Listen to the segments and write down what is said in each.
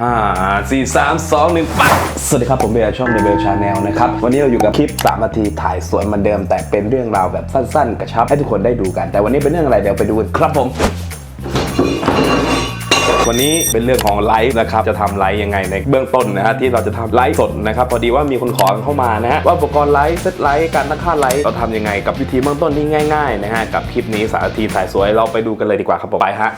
5 4 3 2 1ปั๊บสวัสดีครับ ผมเบียร์ช่องเดเบลชาแนลนะครับ วันนี้เราอยู่กับคลิป 3 นาทีถ่ายสวนเหมือนเดิม แต่เป็นเรื่องราวแบบสั้นๆ กระชับให้ทุกคนได้ดูกัน แต่วันนี้เป็นเรื่องอะไรเดี๋ยวไปดูกันครับผมวันนี้เป็นเรื่องของไลฟ์นะครับ จะทำไลฟ์ยังไงในเบื้องต้นนะฮะที่เราจะทำไลฟ์สดนะครับ พอดีว่ามีคนขอเข้ามานะฮะว่าอุปกรณ์ไลฟ์เซตไลฟ์การตั้งค่าไลฟ์เราทำยังไงกับวิธีเบื้องต้นที่ง่าย ๆ นะฮะกับคลิปนี้สานาทีถ่ายสวยเราไปดูกันเลยดีกว่าครับผมไปฮะ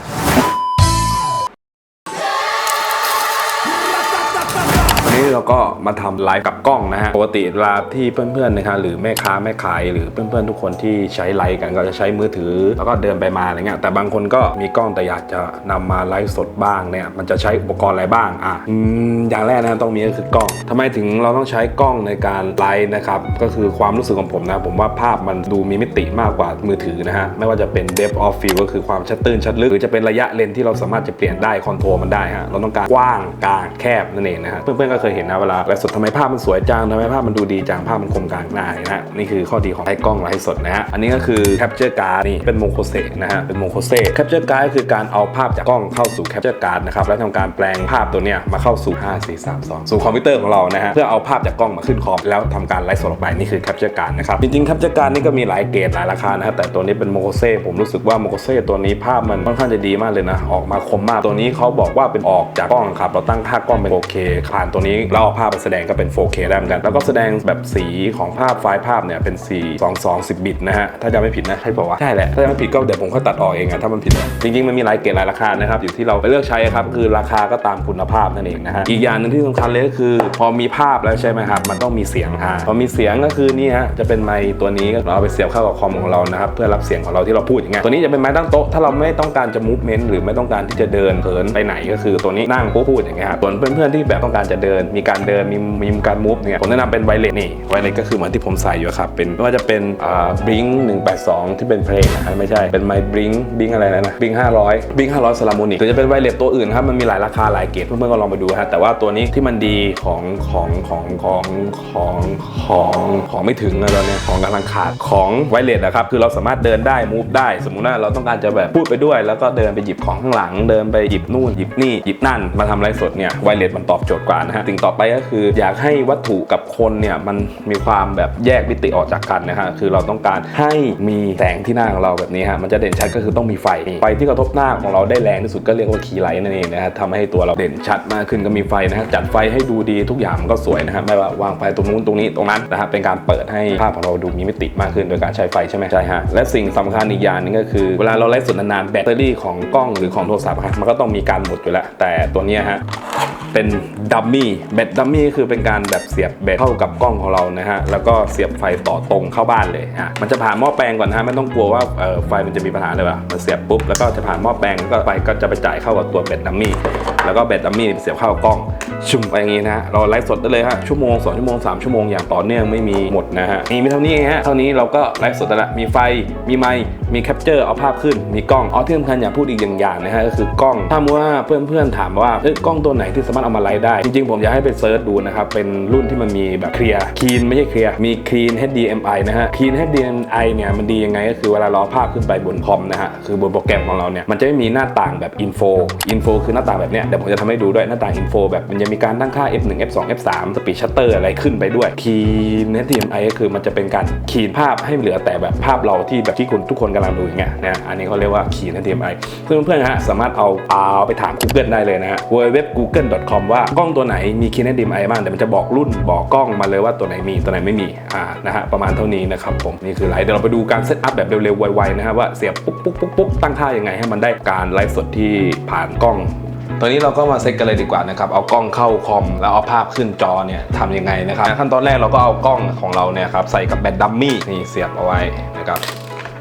ี่เราก็มาทำไลฟ์กับกล้องนะฮะปกติเวลาที่เพื่อนๆนะครับหรือแม่ค้าแม่ขายหรือเพื่อนๆทุกคนที่ใช้ไลฟ์กันก็จะใช้มือถือ แล้วก็เดินไปมาอะไรเงี้ยแต่บางคนก็มีกล้องแต่อยากจะนำมาไลฟ์สดบ้างเนี่ยมันจะใช้อุปกรณ์อะไรบ้างอะอย่างแรกนะต้องมีก็คือกล้องทำไมถึงเราต้องใช้กล้องในการไลฟ์นะครับก็คือความรู้สึกของผมนะผมว่าภาพมันดูมีมิติมากกว่ามือถือนะฮะไม่ว่าจะเป็น depth of field ก็คือความชัดตื้นชัดลึกหรือจะเป็นระยะเลนที่เราสามารถจะเปลี่ยนได้คอนโทรลมันได้ฮะเราต้องการกว้างกลางแคบนั่นเองนะฮะเพื่อนๆก็เคยเห็นนะเวลาไลฟ์สดทำไมภาพมันสวยจังทำไมภาพมันดูดีจังภาพมันคมกลางหน้านะฮะนี่คือข้อดีของไอ้กล้องไลฟ์สดนะฮะอันนี้ก็คือ capture card นี่เป็นโมโคเซนะฮะเป็นโมโคเซ capture card ก็คือการเอาภาพจากกล้องเข้าสู่ capture card นะครับแล้วทำการแปลงภาพตัวเนี้ยมาเข้าสู่ 5 4 3 2 สู่คอมพิวเตอร์ของเรานะฮะเพื่อเอาภาพจากกล้องมาขึ้นคอมแล้วทำการไลฟ์สดออกไปนี่คือ capture card นะครับจริงๆ capture card นี่ก็มีหลายเกรดหลายราคานะฮะแต่ตัวนี้เป็นโมโคเซผมรู้สึกว่าโมโคเซตัวนี้ภาพมันค่อนข้างจะดีมากเลยนะออกมาคมมากตัวนี้เขาบอกว่าเป็นออกจากกล้องครับเราตั้งค่ากล้องเป็น 4K ผ่านตัวนี้แล้วเอาภาพไปแสดงก็เป็น 4K ได้เหมือนกัน แล้วก็แสดงแบบสีของภาพไฟล์ภาพเนี่ยเป็นสี2 2 10 บิตนะฮะ ถ้าจำไม่ผิดนะ ใช่ป่าวะ ใช่แหละ ถ้าจำไม่ผิดก็เดี๋ยวผมค่อยตัดออกเองอะถ้ามันผิด จริงๆ มันมีหลายเกรดหลายราคานะครับ อยู่ที่เราไปเลือกใช้ครับ คือราคาก็ตามคุณภาพนั่นเองนะฮะ อีกอย่างหนึ่งที่สำคัญเลยก็คือ พอมีภาพแล้วใช่ไหมครับ มันต้องมีเสียงอ่าพอมีเสียงก็คือนี่ฮะ จะเป็นไมค์ตัวนี้เราเอาไปเสียบเข้ากับคอมของเรานะครับ เพื่อรับเสียงของเราที่เราพูดอย่างเงี้ย ตัวนี้จะเป็นไม้ตั้งโต๊ะ ถ้าเราไม่ต้องการจะมูฟเมนต์หรือไม่ต้องการที่จะเดินเหินไปไหนก็คือตัวนี้นั่งพูดอย่างเงี้ยส่วนเพื่อนๆที่แบบต้องการจะเดินมีการเดินมีมีการมูฟเนี่ยผมแนะนำเป็นไวเลสนี่ไวเลสก็คือเหมือนที่ผมใส่อยู่ครับเป็นไม่ว่าจะเป็นอ่าบลิงหนึ่งแปดสองที่เป็นเพลงนะไม่ใช่เป็นไมบลิงบลิงอะไรนะบลิงห้าร้อยบลิงห้าร้อยสลามูนิกหรือจะเป็นไวเลสตัวอื่นครับมันมีหลายราคาหลายเกรดเพื่อนๆก็ลองไปดูฮะแต่ว่าตัวนี้ที่มันดีของของของของของของของไม่ถึงนะตอนเนี้ยของกำลังขาดของไวเลสนะครับคือเราสามารถเดินได้มูฟได้ สมมุติว่าเราต้องการจะแบบพูดไปด้วย แล้วก็เดินไปหยิบของข้างหลัง เดินไปหยิบนู่นหยิบนี่หยิบนั่นมาทำไลฟ์สดเนี่ยไวเลสมันตอบโจทย์กว่านะฮะสิ่งต่อไปก็คือ อยากให้วัตถุกับคนเนี่ยมันมีความแบบแยกมิติออกจากกันนะฮะคือเราต้องการให้มีแสงที่หน้าของเราแบบนี้ฮะมันจะเด่นชัดก็คือต้องมีไฟไฟที่กระทบหน้าของเราได้แรงที่สุดก็เรียกว่าคีย์ไลท์นั่นเองนะฮะทำให้ตัวเราเด่นชัดมากขึ้นก็มีไฟนะฮะจัดไฟให้ดูดีทุกอย่างมันก็สวยนะฮะไม่ว่าวางไฟตรงนู้นตรงนี้ตรงนั้นนะฮะเป็นการเปิดให้ภาพของเราดูมีมิติมากขึ้น โดยการใช้ไฟใช่ไหมใช่ฮะและสิ่งสำคัญอีกอย่างนึงก็คือ เวลาเราไลฟ์สดนานๆแบตเตอรี่ของกล้องหรือของโทรศัพท์ครับมันก็ต้องมีการหมดอยู่แล้วแต่ตัวนี้ฮะเป็นดัมมี่แบตดัมมี่คือเป็นการแบบเสียบแบตเข้ากับกล้องของเรานะฮะ แล้วก็เสียบไฟต่อตรงเข้าบ้านเลยอะมันจะผ่านหม้อแปลงก่อนนะฮะไม่ต้องกลัวว่าเอ่อไฟมันจะมีปัญหาเลยว่ะมันเสียบปุ๊บแล้วก็จะผ่านหม้อแปลงแล้วก็ไฟก็จะไปจ่ายเข้ากับตัวแบตดัมมี่แล้วก็แบตดัมมี่เสียบเข้ากับกล้องชุ่มไปอย่างงี้นะฮะเราไลฟ์สดได้เลยฮะชั่วโมง2ชั่วโมง3ชั่วโมงอย่างต่อเนื่องไม่มีหมดนะฮะมีไม่เท่านี้เองฮะเท่านี้เราก็ไลฟ์สดได้ละมีไฟมีไมค์ มีแคปเจอร์เอาภาพขึ้น มีกล้องอ๋อที่สำคัญอยากพูดอีกอย่างอย่างนะฮะก็คือกล้อง ถ้ามว่าเพื่อนๆถามว่าเอ้กล้องตัวไหนที่สามารถเอามาไลฟ์ได้ จริงๆ ผมอยากให้ไปเซิร์ชดูนะครับ เป็นรุ่นที่มันมีแบบเคลียร์คลีนไม่ใช่เคลียร์มีคลีน HDMI นะฮะคลีน HDMI เนี่ยมันดียังไงก็คือเวลาเราเอาภาพขึ้นไปบนคอมนะฮะคือบนโปรแกรมของเราเนี่ยมันจะไม่มีหน้าต่างแบบอินโฟอินโฟคือหน้าต่างแบบเนี้ยเดี๋ยวผมจะทำให้ดูด้วยหน้าต่างอินโฟแบบมันจะมีการตั้งค่า F1 F2 F3 สปีดชัตเตอร์อะไรขึ้นไปด้วยคีน HDMI ก็คือมันจะเป็นการคีนภาพให้เหลือแต่แบบภาพเราที่แบบที่คุณทุกคนกำลังดูอย่างเงี้ยนะอันนี้เขาเรียกว่าคีน HDMI ซึ่งเพื่อนๆฮะสามารถเอาเอาไปถาม Google ได้เลยนะฮะ www.google.com ว่ากล้องตัวไหนมีคีน HDMI บ้างเดี๋ยวมันจะบอกรุ่นบอกกล้องมาเลยว่าตัวไหนมีตัวไหนไม่มีอ่านะฮะประมาณเท่านี้นะครับผมนี่คือไลฟ์เดี๋ยวเราไปดูการเซตอัพแบบเร็วๆไวๆนะฮะว่าเสียบปุ๊บปุ๊บปุ๊บปุ๊บตั้งค่ายังไงให้มันได้การไลฟ์สดที่ผ่านกล้องตอนนี้เราก็มาเซตกันเลยดีกว่านะครับ เอากล้องเข้าคอม แล้วเอาภาพขึ้นจอเนี่ยทำยังไงนะครับ ขั้นตอนแรกเราก็เอากล้องของเราเนี่ยครับใส่กับแบตดัมมี่นี่เสียบเอาไว้นะครับ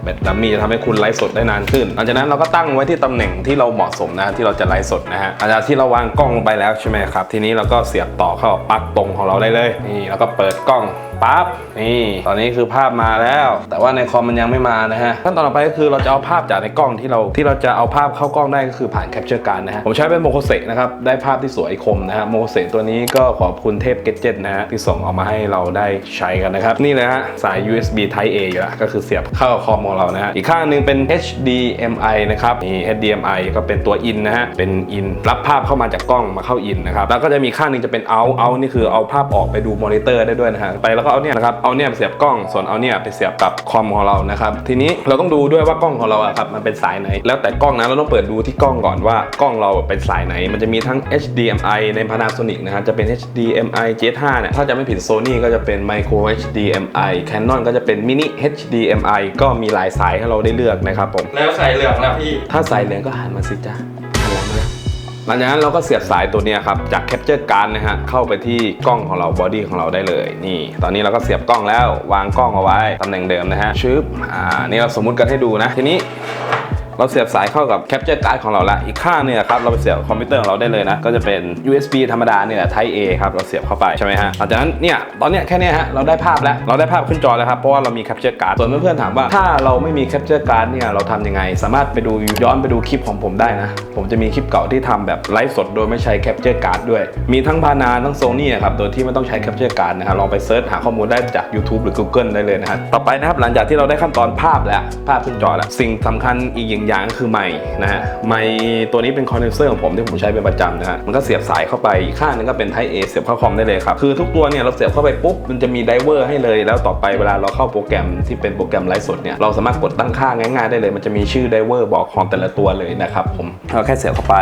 แบตดัมมี่จะทำให้คุณไลฟ์สดได้นานขึ้น หลังจากนั้นเราก็ตั้งไว้ที่ตำแหน่งที่เราเหมาะสมนะที่เราจะไลฟ์สดนะฮะหลังจากที่เราวางกล้องลงไปแล้วใช่ไหมครับทีนี้เราก็เสียบต่อเข้าปลั๊กตรงของเราได้เลยนี่แล้วก็เปิดกล้อง ปั๊บนี่ ตอนนี้คือภาพมาแล้ว แต่ว่าในคอมมันยังไม่มานะฮะขั้นตอนต่อไปก็คือเราจะเอาภาพจากในกล้องที่เราที่เราจะเอาภาพเข้ากล้องได้ก็คือผ่านแคปเจอร์การนะฮะผมใช้เป็นโมโคเซนะครับได้ภาพที่สวยคมนะฮะโมโคเซตัวนี้ก็ขอบคุณเทพเกจเจ็ตนะฮะที่ส่งออกมาให้เราได้ใช้กันนะครับนี่เลยฮะสาย USB Type A อยู่ล้วก็คือเสียบเข้าคอมของเรานะฮะอีกข้างหนึงเป็น HDMI นะครับนี่ HDMI ก็เป็นตัวอินนะฮะเป็นอินรับภาพเข้ามาจากกล้องมาเข้าอินนะครับแล้วก็จะมีข้างหนึงจะเป็นเอาเอานี่คือเอาภาพออกไปดูมอนิเตอร์ได้ด้วยนะฮะไปแล้วก็เอาเนี่ยนะครับเอาเนี่ยไปเสียบกล้องส่วนเอาเนี่ยไปเสียบกับคอมของเรานะครับทีนี้เราต้องดูด้วยว่ากล้องของเราอะครับมันเป็นสายไหน แล้วแต่กล้องนะเราต้องเปิดดูที่กล้องก่อนว่ากล้องเราเป็นสายไหน มันจะมีทั้ง HDMI ใน Panasonic นะฮะจะเป็น HDMI J5 เนี่ยถ้าจะไม่ผิด Sony ก็จะเป็น Micro HDMI Canon ก็จะเป็น Mini HDMI ก็มีหลายสายให้เราได้เลือกนะครับผมแล้วใส่เหลืองนะพี่ ถ้าสายเหลืองก็หันมาสิจ้า ลังจากนั้นเราก็เสียบสายตัวนี้ครับจากแคปเจอร์การ์ดนะฮะเข้าไปที่กล้องของเราบอดี้ของเราได้เลย นี่ ตอนนี้เราก็เสียบกล้องแล้ววางกล้องเอาไว้ตำแหน่งเดิมนะฮะชึบอ่านี่เราสมมุติกันให้ดูนะทีนี้ เราเสียบสายเข้ากับแคปเจอร์การ์ดของเราละอีกข้างเนี่ยครับเราไปเสียบคอมพิวเตอร์ของเราได้เลยนะก็จะเป็น USB ธรรมดาเนี่ย Type A ครับเราเสียบเข้าไปใช่ไหมฮะหลังจากนั้นเนี่ยตอนเนี้ยแค่เนี้ยฮะเราได้ภาพแล้วเราได้ภาพขึ้นจอแล้วครับเพราะว่าเรามีแคปเจอร์การ์ดส่วนเพื่อนๆถามว่าถ้าเราไม่มีแคปเจอร์การ์ดเนี่ยเราทำยังไง สามารถไปดูย้อนไปดูคลิปของผมได้นะ ผมจะมีคลิปเก่าที่ทำแบบไลฟ์สดโดยไม่ใช้แคปเจอร์การ์ดด้วย มีทั้งพานาทั้งโซนี่ครับโดยที่ไม่ต้องใช้แคปเจอร์การ์ดนะครับลองไปเซิร์ชหาข้อมูลได้จาก YouTube หรือ Google ได้เลยนะครับต่อไปนะครับหลังจากที่เราได้ขั้นตอนภาพแล้วภาพขึ้นจอแล้วสิ่งสำคัญอีกอย่างอย่างก็คือไมค์นะฮะไมค์ตัวนี้เป็นคอนเดนเซอร์ของผมที่ผมใช้เป็นประจำนะฮะมันก็เสียบสายเข้าไปข้างหนึงก็เป็น Type A เสียบเข้าคอมได้เลยครับคือทุกตัวเนี่ยเราเสียบเข้าไปปุ๊บมันจะมีไดเวอร์ให้เลย แล้วต่อไปเวลาเราเข้าโปรแกรมที่เป็นโปรแกรมไลฟ์สดเนี่ยเราสามารถกดตั้งค่าง่ายๆได้เลย มันจะมีชื่อไดเวอร์บอกของแต่ละตัวเลยนะครับผมเราแค่เสียบเข้าไป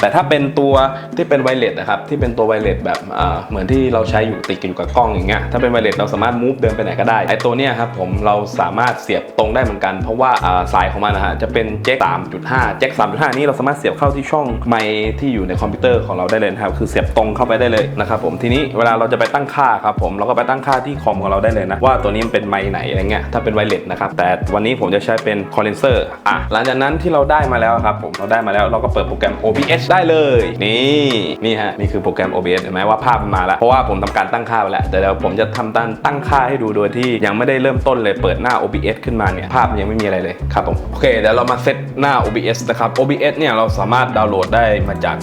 แต่ถ้าเป็นตัวที่เป็นไวเลสนะครับที่เป็นตัวไวเลสแบบอ่าเหมือนที่เราใช้อยู่ติดอยู่กับกล้องอย่างเงี้ยถ้าเป็นไวเลสเราสามารถมูฟเดินไปไหนก็ได้ไอตัวเนี้ยครับผมเราสามารถเสียบตรงได้เหมือนกัน เพราะว่าสายของมันนะฮะจะเป็นแจ็ค3.5 แจ็ค 3.5 นี้เราสามารถเสียบเข้าที่ช่องไมค์ที่อยู่ในคอมพิวเตอร์ของเราได้เลยนะครับ คือเสียบตรงเข้าไปได้เลยนะครับผม ทีนี้เวลาเราจะไปตั้งค่าครับผม เราก็ไปตั้งค่าที่คอมของเราได้เลยนะ ว่าตัวนี้มันเป็นไมค์ไหนอะไรเงี้ย ถ้าเป็นไวเลสนะครับ แต่วันนี้ผมจะใช้เป็นคอนเดนเซอร์ อะ หลังจากนั้นที่เราได้มาแล้วครับผม เราได้มาแล้วเราก็เปิดโปรแกรม OBS ได้เลย นี่ นี่ฮะ นี่คือโปรแกรม OBS เห็นไหมว่าภาพมันมาแล้ว เพราะว่าผมทำการตั้งค่าไปแล้ว แต่เดี๋ยวผมจะทำตั้งตั้งค่าให้ดูโดยที่ยังไม่ได้เริ่มต้นเลย เปิดหน้า OBS ขึ้นมาเนี่ย ภาพยังไม่มีอะไรเลยครับผม โอเค เดี๋ยวเรามาเซตหน้า OBS นะครับ OBS เนี่ยเราสามารถดาวน์โหลดได้มาจาก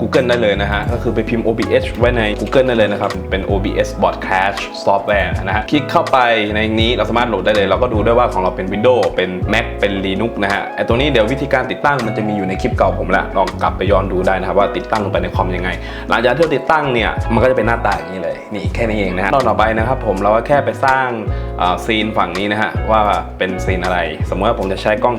Google ได้เลยนะฮะ ก็คือไปพิมพ์ OBS ไว้ใน Google ได้เลยนะครับ เป็น OBS Broadcast Software นะฮะ คลิกเข้าไปในนี้เราสามารถโหลดได้เลย เราก็ดูได้ว่าของเราเป็น Windows เป็น Mac เป็น Linux นะฮะ ไอตัวนี้เดี๋ยววิธีการติดตั้งมันจะมีอยู่ในคลิปเก่าผมล้วลองกลับไปย้อนดูได้นะครับว่าติดตั้งลงไปในคอมยังไง หลังจากที่เราติดตั้งเนี่ย มันก็จะเป็นหน้าตาอย่างนี้เลย นี่แค่นี้เองนะฮะ ตอนต่อไปนะครับผมเราก็แค่ไปสร้างซีนฝั่งนี้นะฮะว่าเป็นซีนอะไร สมมติว่าผมจะใช้กล้อง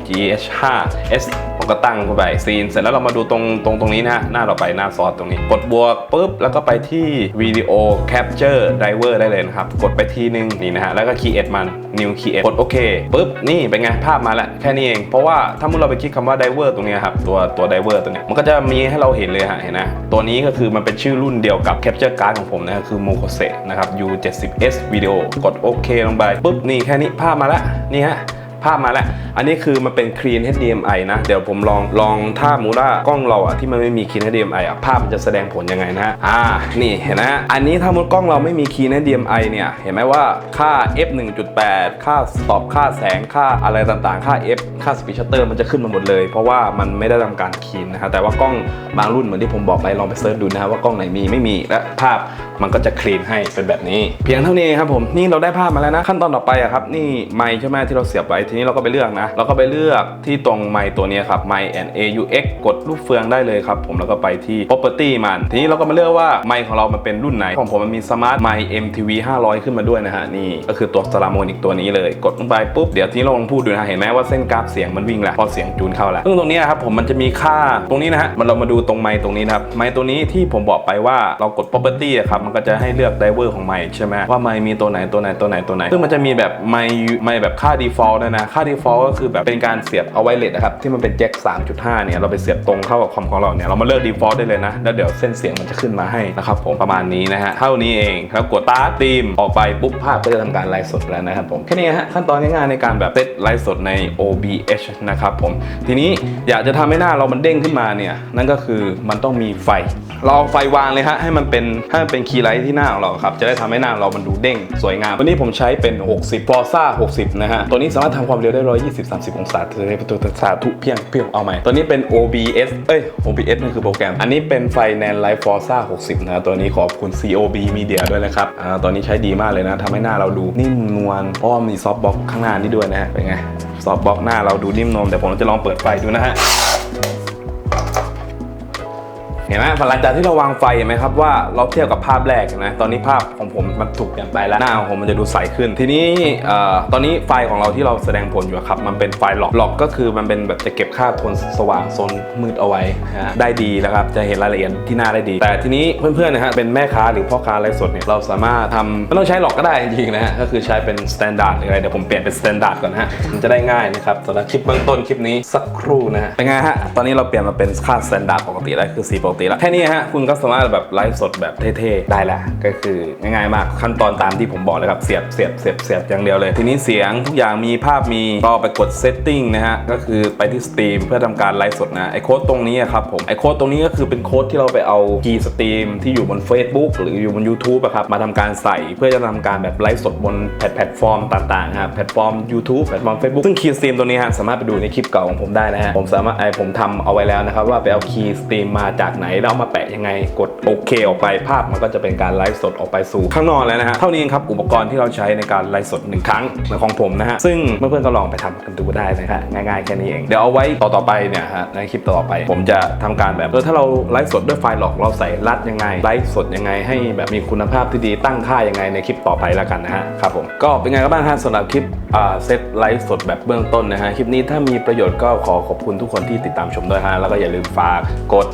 GH5S ผมก็ตั้งเข้าไปซีน เสร็จแล้วเรามาดูตรงตรงตรงนี้นะฮะหน้าต่อไปหน้าซอสตรงนี้ กดบวกปุ๊บ แล้วก็ไปที่วิดีโอ Capture Driver ได้เลยนะครับ กดไปทีนึงนี่นะฮะแล้วก็ Create มัน New Create กดโอเคปุ๊บนี่เป็นไงภาพมาแล้วแค่นี้เอง เพราะว่าถ้ามุดเราไปคลิกคำว่า Driver ตรงนี้ครับตัวตัว Driver ตัวนี้มันก็จะมีให้เราเห็นเลยฮะเห็นนะตัวนี้ก็คือมันเป็นชื่อรุ่นเดียวกับ Capture Card ของผมนะคือ Mokose นะครับ U70S Video กดโอเคลงไปปุ๊บนี่แค่นี้ภาพมาแล้วนี่ฮะ ภาพมาแล้ว อันนี้คือมันเป็น Clean HDMI นะ เดี๋ยวผมลองลองถ้ามูล่ากล้องเราอะที่มันไม่มี Clean HDMI อะภาพมันจะแสดงผลยังไงนะอ่านี่เห็นนะอันนี้ถ้ามูกล้องเราไม่มี Clean HDMI เนี่ยเห็นไหมว่าค่า f 1.8 ค่า stop ค่าแสงค่าอะไรต่างๆ ค่า f ค่า speed shutter มันจะขึ้นมาหมดเลย เพราะว่ามันไม่ได้ทำการ clean นะครับแต่ว่ากล้องบางรุ่นเหมือนที่ผมบอกไปลองไปเซิร์ชดูนะครับว่ากล้องไหนมีไม่มีและภาพมันก็จะ clean ให้เป็นแบบนี้ เพียงเท่านี้ครับผมนี่เราได้ภาพมาแล้วนะขั้นตอนต่อไปอะครับนี่ไมค์ใช่ไหมที่เราเสียบไว้ทนี้เราก็ไปเลือกนะเราก็ไปเลือกที่ตรงไมตัวนี้ครับไมค์ and AUX กดรูปเฟืองได้เลยครับผมแล้วก็ไปที่ property มัน ทีนี้เราก็มาเลือกว่าไมของเรามันเป็นรุ่นไหน ของผมมันมี smart mic MTV 500 ขึ้นมาด้วยนะฮะนี่ก็คือตัวสลาโมนิกตัวนี้เลย กดลงไปปุ๊บเดี๋ยวทีนี้เราลองพูดดูนะเห็นไหมว่าเส้นกราฟเสียงมันวิ่งแหล้วพอเสียงจูนเข้าแล้วซึ่งตรงนี้ครับผมมันจะมีค่าตรงนี้นะฮะมันเรามาดูตรงไมตรงนี้นะครับไมตัวนี้ที่ผมบอกไปว่าเรากด property ครับมันก็จะให้เลือก driver ของไมใช่ไหมว่าไมมีตัวไหนตัวไหนตัวไหนตัวไหน ซึ่งมันจะมีแบบไมไมแบบค่า default ด้วยนะ ค่า default ก็คือแบบเป็นการเสียบเอาไวเลสนะครับที่มันเป็นแจ็ค3.5 เนี่ยเราไปเสียบตรงเข้ากับคอมของเราเนี่ยเรามาเลือก default ได้เลยนะแล้วเดี๋ยวเส้นเสียงมันจะขึ้นมาให้นะครับผมประมาณนี้นะฮะเท่านี้เองแล้วกดตาร์ตีมออกไปปุ๊บภาพก็จะทำการไลฟ์สดแล้วนะครับผมแค่นี้ฮะขั้นตอนง่ายๆในการแบบเซตไลฟ์สดใน OBS นะครับผมทีนี้อยากจะทำให้หน้าเรามันเด้งขึ้นมาเนี่ยนั่นก็คือมันต้องมีไฟ เราเอาไฟวางเลยฮะให้มันเป็นให้มันเป็นคีย์ไลท์ที่หน้าของเราครับจะได้ทำให้หน้าเรามันดูเด้งสวยงามวันนี้ผมใช้เป็น 60 f o r z a 60 นะฮะตัวนี้สามารถทำความเร็วได้ 120 30 องศาเทเลประตูสาธุเพียงเพียงเอาใหม่ ตัวนี้เป็น OBS เอ้ย OBS นั่นคือโปรแกรม อันนี้เป็นไฟ Nan Light Forza 60 นะ ตัวนี้ขอบคุณ COB Media ด้วยนะครับ อ่า ตอนนี้ใช้ดีมากเลยนะทำให้หน้าเราดูนิ่มนวลเพราะมีซอฟต์บ็อกข้างหน้านี่ด้วยนะฮะเป็นไง ซอฟต์บ็อกหน้าเราดูนิ่มนวลแต่ผมจะลองเปิดไฟดูนะฮะ เห็นไหมหลังจากที่เราวางไฟเห็นไหมครับว่าเราเทียบกับภาพแรกเห็นไหมตอนนี้ภาพของผมมันถูกเปลี่ยนไปแล้วหน้าของผมมันจะดูใสขึ้น ทีนี้เอ่อตอนนี้ไฟของเราที่เราแสดงผลอยู่อะครับมันเป็นไฟหลอกหลอกก็คือมันเป็นแบบจะเก็บค่าโทนสว่างโซนมืดเอาไว้นะฮะได้ดีแล้วครับจะเห็นรายละเอียดที่หน้าได้ดี แต่ทีนี้เพื่อนๆนะฮะเป็นแม่ค้าหรือพ่อค้าไลฟ์สดเนี่ยเราสามารถทำไม่ต้องใช้หลอกก็ได้จริงๆนะฮะก็คือใช้เป็นสแตนดาร์ดหรืออะไรเดี๋ยวผมเปลี่ยนเป็นสแตนดาร์ดก่อนนะฮะมันจะได้ง่ายนะครับสำหรับคลิปเบื้องต้นคลิปนี้สักครู่นะฮะเป็นไงฮะตอนนี้เราเปลี่ยนมาเป็นค่าสแตนดาร์ดปกติแล้วคือสีปกติแล้วแค่นี้ฮะคุณก็สามารถแบบไลฟ์สดแบบเท่ๆได้แล้วก็คือง่ายๆมากขั้นตอนตามที่ผมบอกเลยครับเสียบเสียบเสียบเสียบอย่างเดียวเลย ทีนี้เสียงทุกอย่างมีภาพมีก็ไปกด setting นะฮะก็คือไปที่สตรีมเพื่อทำการไลฟ์สดนะไอโค้ดตรงนี้ครับผมไอโค้ดตรงนี้ก็คือเป็นโค้ดที่เราไปเอาคีย์สตรีมที่อยู่บน Facebook หรืออยู่บน YouTube อะครับมาทำการใส่เพื่อจะทำการแบบไลฟ์สดบนแพลตฟอร์มต่างๆครับแพลตฟอร์ม YouTube แพลตฟอร์ม Facebook ซึ่งคีย์สตรีมตัวนี้ฮะสามารถไปดูในคลิปเก่าของผมได้นะฮะผมสามารถไอผมทำเอาไว้แล้วนะครับว่าไปเอาคีย์สตรีมมาจากไหนแล้วเอามาแปะยังไงกดโอเคออกไปภาพมันก็จะเป็นการไลฟ์สดออกไปสู่ข้างนอกแล้วนะฮะเท่านี้เองครับอุปกรณ์ที่เราใช้ในการไลฟ์สดหนึ่งครั้งในของผมนะฮะซึ่งเพื่อนๆก็ลองไปทำกันดูได้นะฮะง่ายๆแค่นี้เองเดี๋ยวเอาไว้ต่อๆไปเนี่ยฮะในคลิปต่อไป ผมจะทำการแบบเออถ้าเราไลฟ์สดด้วยไฟล์หลอกเราใส่รัดยังไงไลฟ์สดยังไงให้แบบมีคุณภาพที่ดีตั้งค่ายังไงในคลิปต่อไปแล้วกันนะฮะครับผมก็เป็นไงกันบ้างฮะสำหรับคลิปเซตไลฟ์สดแบบเบื้องต้นนะฮะคลิปนี้ถ้ามีประโยชน์ก็ขอขอบคุณทุกคนที่ติดตามชมด้วยฮะแล้วก็อย่าลืมฝากกด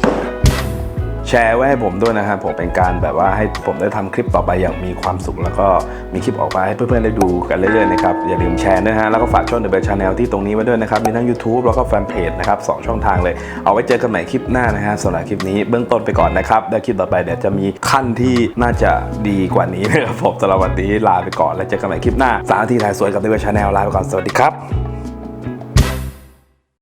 แชร์ไว้ให้ผมด้วยนะครับผมเป็นการแบบว่าให้ผมได้ทำคลิปต่อไปอย่างมีความสุข แล้วก็มีคลิปออกมาให้เพื่อนๆได้ดูกันเรื่อยๆนะครับอย่าลืมแชร์ด้วยนะฮะแล้วก็ฝากช่อง The Bell Channel ที่ตรงนี้ไว้ด้วยนะครับมีทั้ง YouTube แล้วก็แฟนเพจนะครับสองช่องทางเลย เอาไว้เจอกันใหม่คลิปหน้านะฮะสำหรับคลิปนี้เบื้องต้นไปก่อนนะครับแล้วคลิปต่อไปเดี๋ยวจะมีขั้นที่น่าจะดีกว่านี้นะครับผมสำหรับวันนี้ลาไปก่อนแล้วเจอกันใหม่คลิปหน้าสามทีถ่ายสวยกับ The Bell Channel ลาไปก่อนสวัสดีครับ